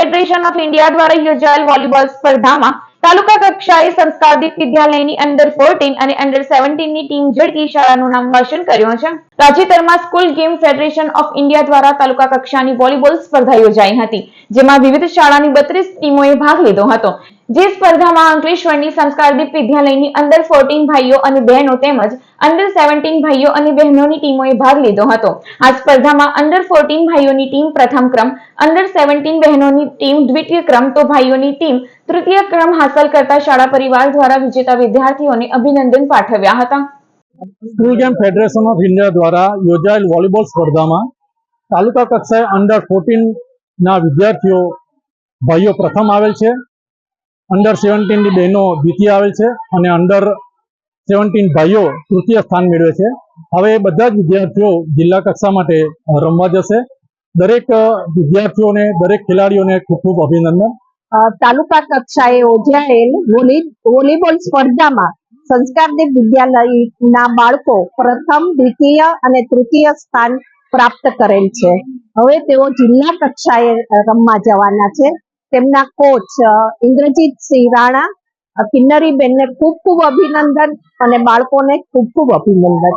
Federation of India દ્વારા યોજાયેલ volleyball સ્પર્ધામાં તાલુકા કક્ષાએ સંસ્થાદિત વિદ્યાલયની અંડર ફોર્ટીન અને અંડર સેવન્ટીનની ટીમ ઝડકી શાળાનું નામ રોશન કર્યું છે. તાજેતરમાં school game federation of India દ્વારા તાલુકા કક્ષાની વોલીબોલ સ્પર્ધા યોજાઈ હતી, જેમાં વિવિધ શાળાની બત્રીસ ટીમોએ ભાગ લીધો હતો. જે સ્પર્ધામાં અંકલેશ્વરની સંસ્કારદીપ વિદ્યાલયની અંદર ફોર્ટીન ભાઈઓ અને બહેનો તેમજ અંડર સેવન્ટીન ભાઈઓ અને બહેનોની ટીમોએ ભાગ લીધો હતો. આ સ્પર્ધામાં અંડર ફોર્ટીન ભાઈઓની ટીમ પ્રથમ ક્રમ અંડર સેવન્ટીન બહેનોની ટીમ દ્વિતીય ક્રમ તો ભાઈઓની ટીમ તૃતીય ક્રમ હાંસલ કરતા શાળા પરિવાર દ્વારા વિજેતા વિદ્યાર્થીઓને અભિનંદન પાઠવ્યા હતા. School game federation of India દ્વારા યોજાયેલ વોલીબોલ સ્પર્ધામાં તાલુકા કક્ષાએ અંડર ફોર્ટીન ના વિદ્યાર્થીઓ, ભાઈઓ પ્રથમ આવેલ છે. અંડર સેવન્ટીનની બહેનો દ્વિતીય આવે છે અને અંડર સેવન્ટીન ભાઈઓ તૃતીય સ્થાન મેળવે છે. હવે બધા જ વિદ્યાર્થીઓ જિલ્લા કક્ષા માટે રમવા જશે. દરેક વિદ્યાર્થીઓને, દરેક ખેલાડીઓને ખૂબ ખૂબ અભિનંદન. તાલુકા કક્ષાએ યોજાયેલ વોલી, વોલીબોલ સ્પર્ધામાં સંસ્કારદીપ વિદ્યાલયના બાળકો પ્રથમ, દ્વિતીય અને તૃતીય સ્થાન પ્રાપ્ત કરેલ છે. હવે તેઓ જિલ્લા કક્ષાએ રમવા જવાના છે. તેમના કોચ અ, ઇન્દ્રજીતસિંહ રાણા અ, કિન્નરીબેનને ખૂબ ખૂબ અભિનંદન અને બાળકોને ખૂબ ખૂબ અભિનંદન.